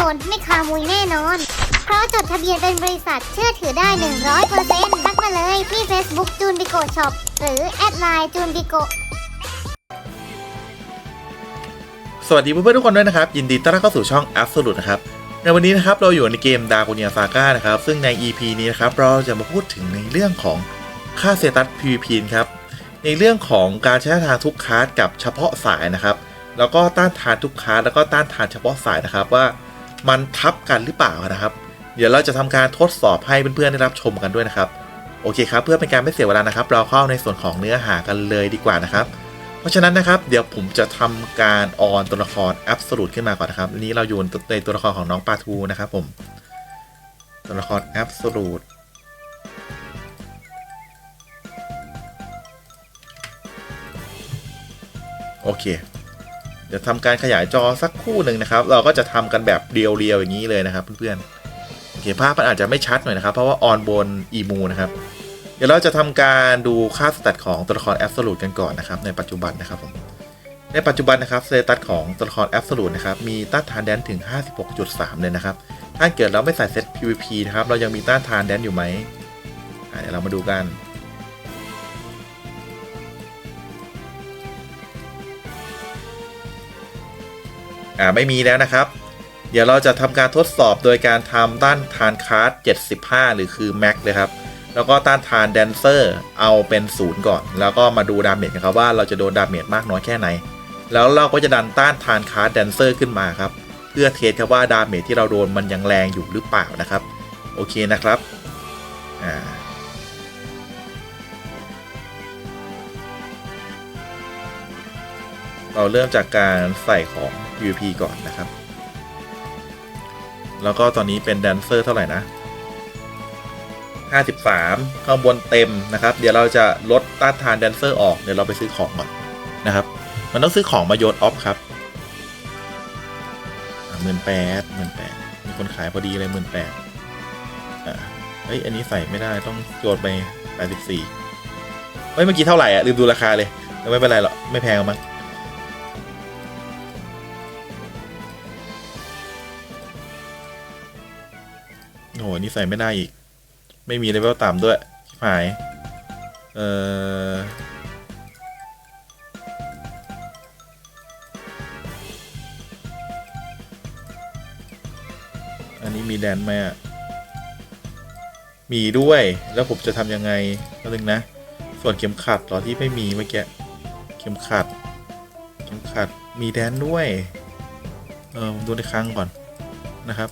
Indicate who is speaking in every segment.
Speaker 1: โยนไม่คามุยแน่นอน เพราะจดทะเบียนเป็นบริษัทเชื่อถือได้ 100%ทักมาเลยที่ Facebook จูนบิโกช็อปหรือแอดไลน์จูนบิโก
Speaker 2: สวัสดีเพื่อนๆทุกคนด้วยนะครับ ยินดีต้อนรับเข้าสู่ช่อง Absolute นะครับในวันนี้นะครับเราอยู่ในเกม d a r k o n i a Saga นะครับ ซึ่งใน EP นี้นะครับเราจะมาพูดถึงในเรื่องของค่าเซตัส PVP ครับในเรื่องของการใช้ทางทุกคลาสกับเฉพาะสายนะครับ แล้วก็ต้านทานทุกคลาสแล้วก็ต้านทานเฉพาะสายนะครับว่า มันทับกันหรือเปล่านะครับ เดี๋ยวเราจะทำการทดสอบให้เพื่อนๆได้รับชมกันด้วยนะครับโอเคครับ เพื่อเป็นการไม่เสียเวลานะครับ เราเข้าในส่วนของเนื้อหากันเลยดีกว่านะครับ เพราะฉะนั้นนะครับ เดี๋ยวผมจะทำการออนตัวละคร Absolute ขึ้นมาก่อนนะครับนี้เราอยู่ในตัวละครของน้องปาทูนะครับผมตัวละคร Absolute โอเค เดี๋ยวทำการขยายจอสักคู่หนึ่งนะครับ เราก็จะทำกันแบบเรียวๆอย่างนี้เลยนะครับเพื่อนๆโอเคภาพมันอาจจะไม่ชัดหน่อยนะครับ เพราะว่าออนบนอีมูนะครับเดี๋ยวเราจะทำการดูค่าสแตทของตัวละคร Absolute กันก่อนนะครับ ในปัจจุบันนะครับผมในปัจจุบันนะครับสเตตัสของตัวละคร Absolute นะครับมีต้านทานแดนถึง 56.3 เลยนะครับ ถ้าเกิดเราไม่ใส่เซต PVP นะครับเรายังมีต้านทานแดนอยู่ไหมเดี๋ยวเรามาดูกัน อ่าไม่มีแล้วนะครับ เดี๋ยวเราจะทำการทดสอบโดยการทำต้านทานคาร์ด75 หรือคือ Max เลยครับ แล้วก็ต้านทานแดนเซอร์เอาเป็นศูนย์ก่อน แล้วก็มาดูดาเมจกันครับว่าเราจะโดนดาเมจมากน้อยแค่ไหน แล้วเราก็จะดันต้านทานคาร์ดแดนเซอร์ขึ้นมาครับ เพื่อเทสครับว่าดาเมจที่เราโดนมันยังแรงอยู่หรือเปล่านะครับ โอเคนะครับอ่าเราเริ่มจากการใส่ของ PVP ก่อนนะครับ แล้วก็ตอนนี้เป็นแดนเซอร์เท่าไหร่นะ 53 ข้างบนเต็มนะครับ เดี๋ยวเราจะลดต้านทานแดนเซอร์ออก เดี๋ยวเราไปซื้อของก่อนนะครับ มันต้องซื้อของมาโยนออฟครับหมื่นแปดหมื่นแปดมีคนขายพอดีเลยหมื่นแปดอ่าเฮ้ย อันนี้ใส่ไม่ได้ต้องโยนไปแปดสิบสี่เฮ้ย เมื่อกี้เท่าไหร่อะลืมดูราคาเลย ไม่เป็นไรหรอก ไม่แพงหรอกมั้ง โอ้โหนี่ใส่ไม่ได้อีก ไม่มีเลเวลต่ำด้วยชิบหาย เอ่ออันนี้มีแดนไหมอะ มีด้วย แล้วผมจะทำยังไงก็นึงนะ ส่วนเข็มขัดหรอที่ไม่มีเมื่อกี้ เข็มขัด เข็มขัด มีแดนด้วย เออผมดูในครั้งก่อนนะครับ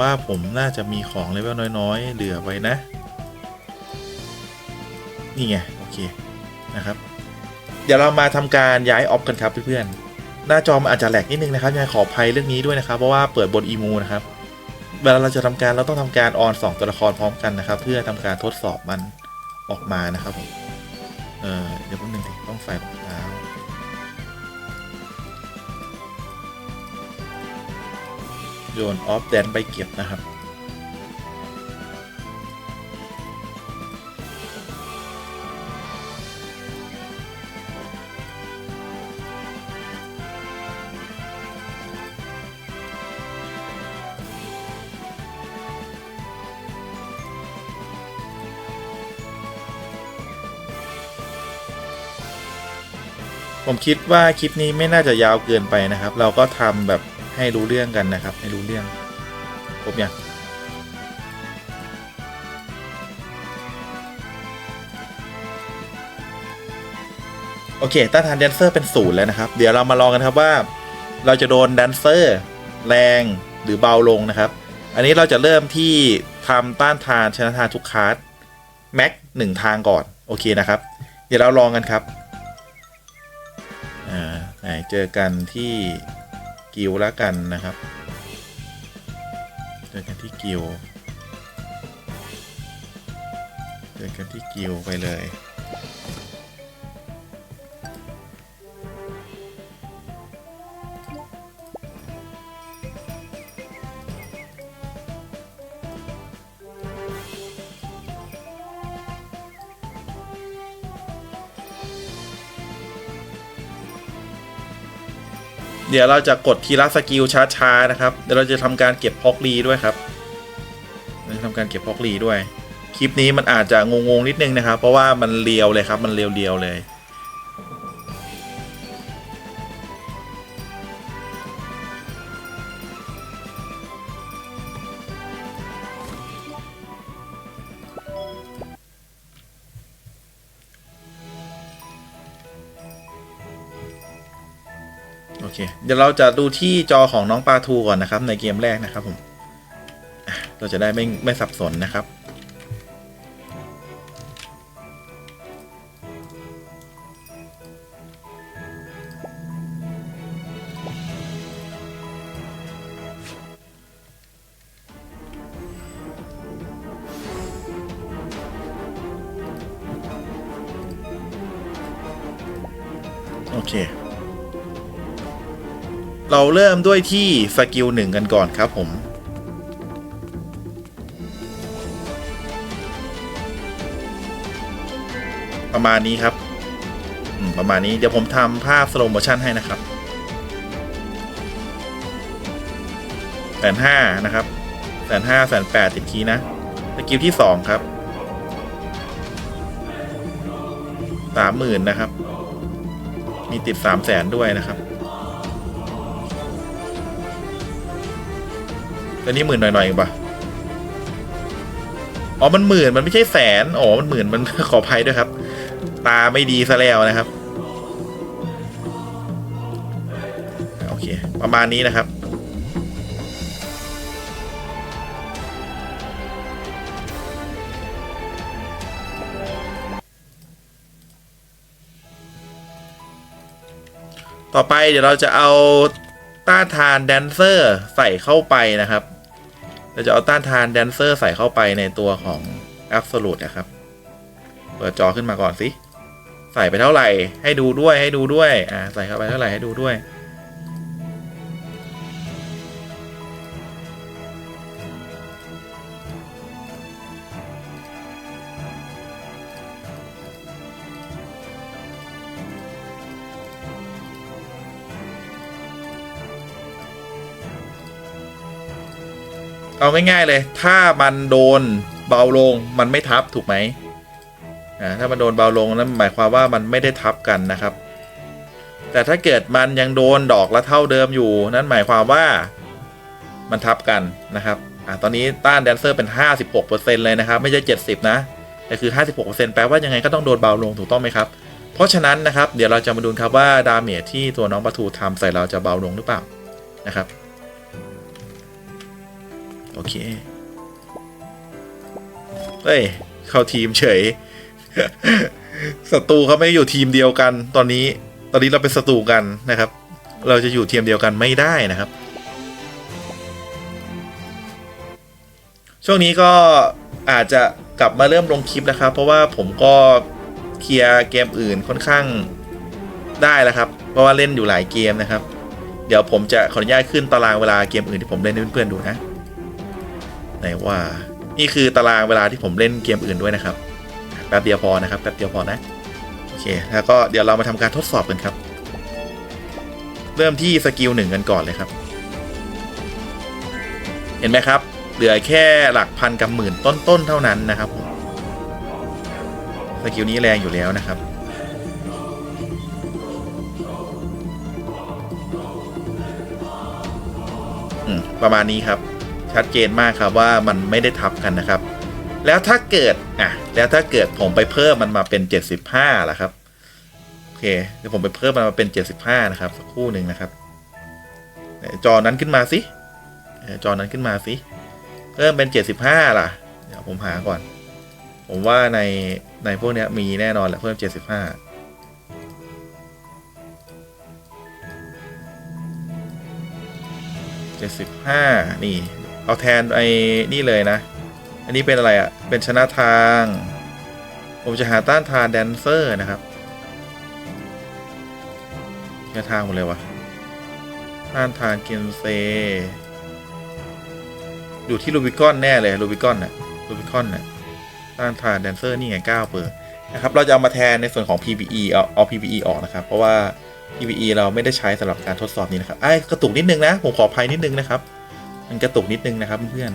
Speaker 2: ว่าผมน่าจะมีของเลเวลน้อยๆ เหลือไว้นะ นี่ไง โอเค นะครับ เดี๋ยวเรามาทำการย้ายออฟกันครับเพื่อนๆ หน้าจอมันอาจจะแหลกนิดนึงนะครับยังขออภัยเรื่องนี้ด้วยนะครับ เพราะว่าเปิดบนอีมูนะครับ เวลาเราจะทำการเราต้องทำการออนสองตัวละครพร้อมกันนะครับ เพื่อทำการทดสอบมันออกมานะครับผม เออเดี๋ยวแป๊บนึงต้องใส่รองเท้า โยน ออฟ แดน ไป เก็บ นะครับ ผมคิดว่าคลิปนี้ไม่น่าจะยาวเกินไปนะครับ เราก็ทำแบบ ให้รู้เรื่องกันนะครับ ให้รู้เรื่องครบยังโอเคต้านทานแดนเซอร์เป็นศูนย์แล้วนะครับ เดี๋ยวเรามาลองกันครับว่า เราจะโดนแดนเซอร์แรงหรือเบาลงนะครับ อันนี้เราจะเริ่มที่ทำต้านทานชนะทานทุกคาร์ดแม็กหนึ่งทางก่อนโอเคนะครับ เดี๋ยวเราลองกันครับ อ่าไหนเจอกันที่ กิวแล้วกันนะครับ เจอกันที่กิวเจอกันที่กิวไปเลย เดี๋ยวเราจะกดทีละสกิลช้าๆนะครับ เดี๋ยวเราจะทำการเก็บพอกลีด้วยครับเราจะทำการเก็บพอกลีด้วย คลิปนี้มันอาจจะงงๆนิดนึงนะครับ เพราะว่ามันเรียวเลยครับ มันเรียวๆเลย เค เดี๋ยวเราจะดูที่จอของน้องปลาทูก่อนนะครับ ในเกมแรกนะครับผมเราจะได้ไม่ไม่สับสนนะครับโอเค เราเริ่มด้วยที่สกิลหนึ่งกันก่อนครับผม ประมาณนี้ครับประมาณนี้เดี๋ยวผมทำภาพสโลโมชั่นให้นะครับแสนห้านะครับแสนห้าแสนแปดติดทีนะสกิลที่สองครับสามหมื่นนะครับ มีติดสามแสนด้วยนะครับ ตัวนี้หมื่นหน่อยๆเองปะอ๋อ มันหมื่น มันไม่ใช่แสน อ๋อ มันหมื่น มัน ขออภัยด้วยครับ ตาไม่ดีซะแล้วนะครับ โอเค ประมาณนี้นะครับ ต่อไปเดี๋ยวเราจะเอา ต้านทานแดนเซอร์ใส่เข้าไปนะครับ เราจะเอาต้านทานแดนเซอร์ใส่เข้าไปในตัวของ Absolute นะครับ เปิดจอขึ้นมาก่อนสิ ใส่ไปเท่าไหร่ ให้ดูด้วยให้ดูด้วย อ่า ใส่เข้าไปเท่าไหร่ให้ดูด้วย เอาง่ายๆเลย ถ้ามันโดนเบาลงมันไม่ทับถูกไหมอ่าถ้ามันโดนเบาลงนั้นหมายความว่ามันไม่ได้ทับกันนะครับ แต่ถ้าเกิดมันยังโดนดอกละเท่าเดิมอยู่ นั่นหมายความว่ามันทับกันนะครับอ่าตอนนี้ต้านแดนเซอร์เป็น 56%เลยนะครับ ไม่ใช่ 70 นะแต่คือ 56%แปลว่ายังไงก็ต้องโดนเบาลงถูกต้องไหมครับ เพราะฉะนั้นนะครับ เดี๋ยวเราจะมาดูครับว่าดาเมจที่ตัวน้องปะทูทำใส่เราจะเบาลงหรือเปล่านะครับ โอเค เฮ้ย เข้าทีมเฉย ศัตรูเขาไม่อยู่ทีมเดียวกัน ตอนนี้ ตอนนี้เราเป็นศัตรูกันนะครับ เราจะอยู่ทีมเดียวกันไม่ได้นะครับ ช่วงนี้ก็อาจจะกลับมาเริ่มลงคลิปนะครับ เพราะว่าผมก็เคลียร์เกมอื่นค่อนข้างได้แล้วครับ เพราะว่าเล่นอยู่หลายเกมนะครับ เดี๋ยวผมจะขออนุญาตขึ้นตารางเวลาเกมอื่นที่ผมเล่นให้เพื่อนๆดูนะ ไหนว่า นี่คือตารางเวลาที่ผมเล่นเกมอื่นด้วยนะครับแป๊บเดียวพอนะครับแป๊บเดียวพอนะโอเค แล้วก็เดี๋ยวเรามาทำการทดสอบกันครับ เริ่มที่สกิลหนึ่งกันก่อนเลยครับ เห็นไหมครับ เหลือแค่หลักพันกับหมื่นต้นๆเท่านั้นนะครับสกิลนี้แรงอยู่แล้วนะครับประมาณนี้ครับ ชัดเจนมากครับว่ามันไม่ได้ทับกันนะครับ แล้วถ้าเกิดอะแล้วถ้าเกิดผมไปเพิ่มมันมาเป็นเจ็ดสิบห้าล่ะครับโอเคเดี๋ยวผมไปเพิ่มมันมาเป็นเจ็ดสิบห้านะครับสักคู่หนึ่งนะครับไหนจอนั้นขึ้นมาสิเออจอนั้นขึ้นมาสิเพิ่มเป็นเจ็ดสิบห้าล่ะ เดี๋ยวผมหาก่อน ผมว่าในในพวกนี้มีแน่นอนแหละเพิ่มเจ็ดสิบห้าเจ็ดสิบห้านี่ เอาแทนไอ้นี่เลยนะ อันนี้เป็นอะไรอะ่ะ เป็นชนะทาง ผมจะหาต้านทานแดนเซอร์นะครับชนะทางหมดเลยวะต้านทานเกนเซอยู่ที่ลูบิคอนแน่เลยลูบิคอนน่ะลูบิคอนน่ะต้านทานแดนเซอร์นี่ไง9เปอร์นะครับ เราจะเอามาแทนในส่วนของ PPE เอาเอา PPE ออกนะครับ เพราะว่า PVE เราไม่ได้ใช้สำหรับการทดสอบนี้นะครับไอ้กระตุกนิดนึงนะ ผมขออภัยนิดนึงนะครับ มันกระตุกนิดนึงนะครับเพื่อน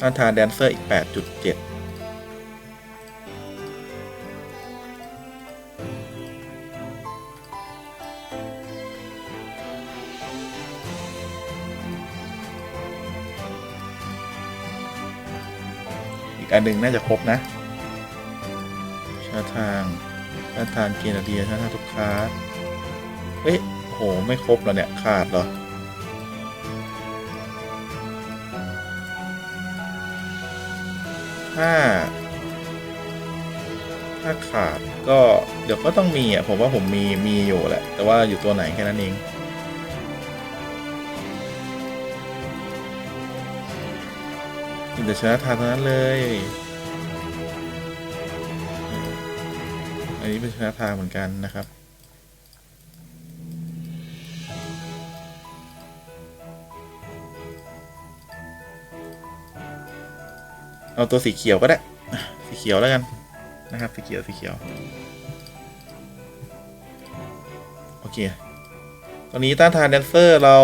Speaker 2: ต้านทานแดนเซอร์อีก 8.7 อันหนึ่งน่าจะครบนะชาทางชาทางเกนาเดียชาทางทุกคลาเฮ้ยโหไม่ครบเหรอเนี่ยขาดเหรอถ้า ถ้าขาดก็เดี๋ยวก็ต้องมีอะผมว่าผมมีมีอยู่แหละ แต่ว่าอยู่ตัวไหนแค่นั้นเอง มีแต่ชนะทางเท่านั้นเลย อันนี้เป็นชนะทางเหมือนกันนะครับเอาตัวสีเขียวก็ได้ สีเขียวแล้วกันนะครับ สีเขียว สีเขียว โอเค ตอนนี้ต้านทานแดนเซอร์เรา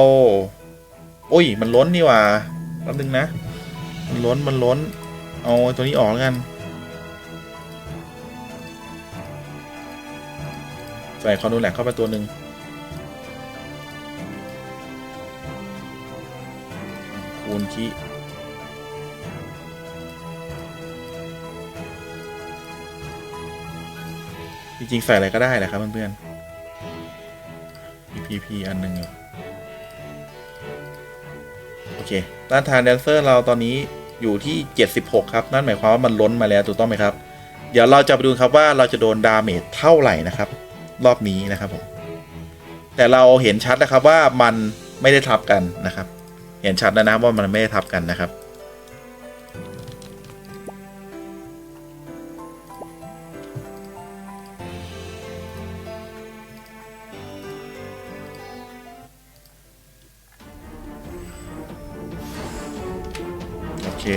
Speaker 2: โอ้ย มันล้นนี่หว่าแป๊บนึงนะ มันล้นมันล้น เอาตัวนี้ออกแล้วกัน ใส่คอนโดแลกเข้าไปตัวหนึ่งคูณคีจริงๆใส่อะไรก็ได้แหละครับเพื่อนๆ PPP อันหนึ่งอยู่ โอเคต้านทานแดนเซอร์เราตอนนี้อยู่ที่ 76 ครับ นั่นหมายความว่ามันล้นมาแล้วถูกต้องไหมครับ เดี๋ยวเราจะไปดูครับว่าเราจะโดนดาเมจเท่าไหร่นะครับ รอบนี้นะครับผมแต่เราเห็นชัดนะครับว่ามันไม่ได้ทับกันนะครับ เห็นชัดแล้วนะว่ามันไม่ได้ทับกันนะครับ เค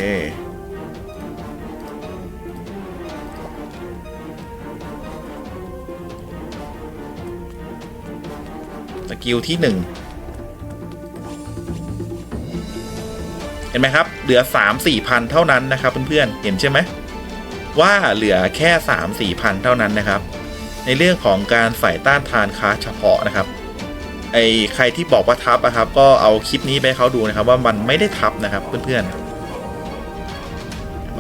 Speaker 2: สกิลที่หนึ่งเห็นไหมครับ เหลือ 3 4พันเท่านั้นนะครับเพื่อนๆ เห็นใช่ไหมว่าเหลือแค่ 3 4พันเท่านั้นนะครับ ในเรื่องของการใส่ต้านทานคาเฉพาะนะครับ ไอใครที่บอกว่าทับนะครับ ก็เอาคลิปนี้ไปเขาดูนะครับ ว่ามันไม่ได้ทับนะครับเพื่อนๆมัน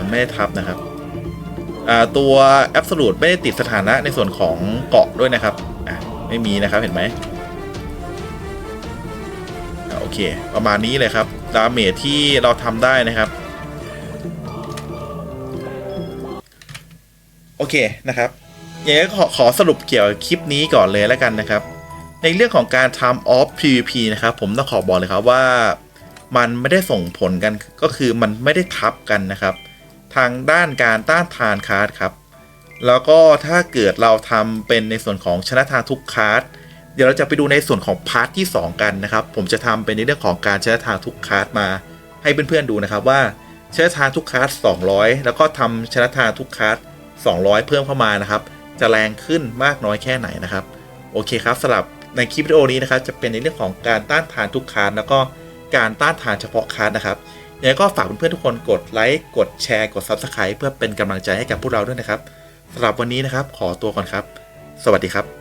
Speaker 2: ไม่ได้ทับนะครับตัว Absolute ไม่ได้ติดสถานะในส่วนของเกาะด้วยนะครับไม่มีนะครับเห็นไหมอโอเค ประมาณนี้เลยครับดาเมจที่เราทำได้นะครับ โอเคนะครับอย่างนี้ขอขอสรุปเกี่ยวกับคลิปนี้ก่อนเลยแล้วกันนะครับ ในเรื่องของการทำ off PVP นะครับ ผมต้องขอบอกเลยครับว่า มันไม่ได้ส่งผลกันก็คือมันไม่ได้ทับกันนะครับ ทางด้านการต้านทานคาร์ดครับ แล้วก็ถ้าเกิดเราทำเป็นในส่วนของชนะทางทุกคาร์ดเดี๋ยวเราจะไปดูในส่วนของพาร์ทที่ 2 กันนะครับ ผมจะทำเป็นในเรื่องของการชนะทางทุกคาร์ดมาให้เพื่อนๆดูนะครับว่าชนะทางทุกคาร์ด200 แล้วก็ทำชนะทางทุกคาร์ด200 เพิ่มเข้ามานะครับ จะแรงขึ้นมากน้อยแค่ไหนนะครับ โอเคครับสำหรับในคลิปวิดีโอนี้นะครับจะเป็นในเรื่องของการต้านทานทุกคาร์ดแล้วก็การต้านทานเฉพาะคาร์ดนะครับ ยังไงก็ฝากเพื่อนๆทุกคนกดไลค์กดแชร์ กด Subscribe เพื่อเป็นกำลังใจให้กับพวกเราด้วยนะครับสำหรับวันนี้นะครับ ขอตัวก่อนครับ สวัสดีครับ